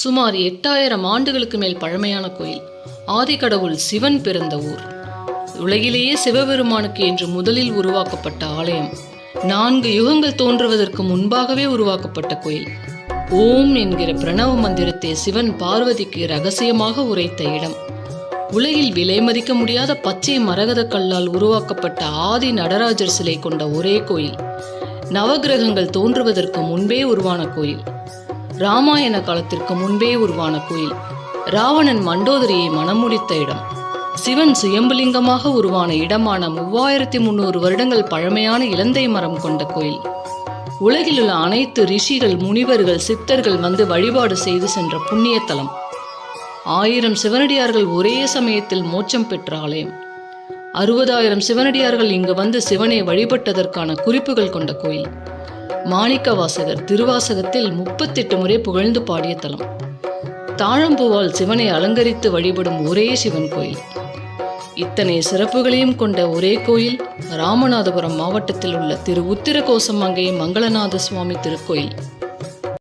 சுமார் எட்டாயிரம் ஆண்டுகளுக்கு மேல் பழமையான கோயில். ஆதிக்கடவுள் சிவன் பிறந்த ஊர். உலகிலேயே சிவபெருமானுக்கு என்று முதலில் உருவாக்கப்பட்ட ஆலயம். நான்கு யுகங்கள் தோன்றுவதற்கு முன்பாகவே உருவாக்கப்பட்ட கோயில். ஓம் என்கிற பிரணவ மந்திரத்தை சிவன் பார்வதிக்கு ரகசியமாக உரைத்த இடம். உலகில் விலை மதிக்க முடியாத பச்சை மரகத கல்லால் உருவாக்கப்பட்ட ஆதி நடராஜர் சிலை கொண்ட ஒரே கோயில். நவகிரகங்கள் தோன்றுவதற்கு முன்பே உருவான கோயில். ராமாயண காலத்திற்கு முன்பே உருவான கோயில். ராவணன் மண்டோதரியை மணமுடித்த இடம். சிவன் சுயம்புலிங்கமாக உருவான இடமான மூவாயிரத்தி முன்னூறு வருடங்கள் பழமையான இலந்தை மரம் கொண்ட கோயில். உலகில் உள்ள அனைத்து ரிஷிகள் முனிவர்கள் சித்தர்கள் வந்து வழிபாடு செய்து சென்ற புண்ணிய தலம் ஆயிரம் சிவனடியார்கள் ஒரே சமயத்தில் மோட்சம் பெற்ற ஆலயம். அறுபதாயிரம் சிவனடியார்கள் இங்கு வந்து சிவனை வழிபட்டதற்கான குறிப்புகள் கொண்ட கோயில். மாணிக்க வாசகர் திருவாசகத்தில் முப்பத்தெட்டு முறை புகழ்ந்து பாடிய தலம். தாழம்பூவால் சிவனை அலங்கரித்து வழிபடும் ஒரே சிவன் கோயில். இத்தனை சிறப்புகளையும் கொண்ட ஒரே கோயில் ராமநாதபுரம் மாவட்டத்தில் உள்ள திரு உத்திர கோசமங்கை மங்களநாத சுவாமி திருக்கோயில்.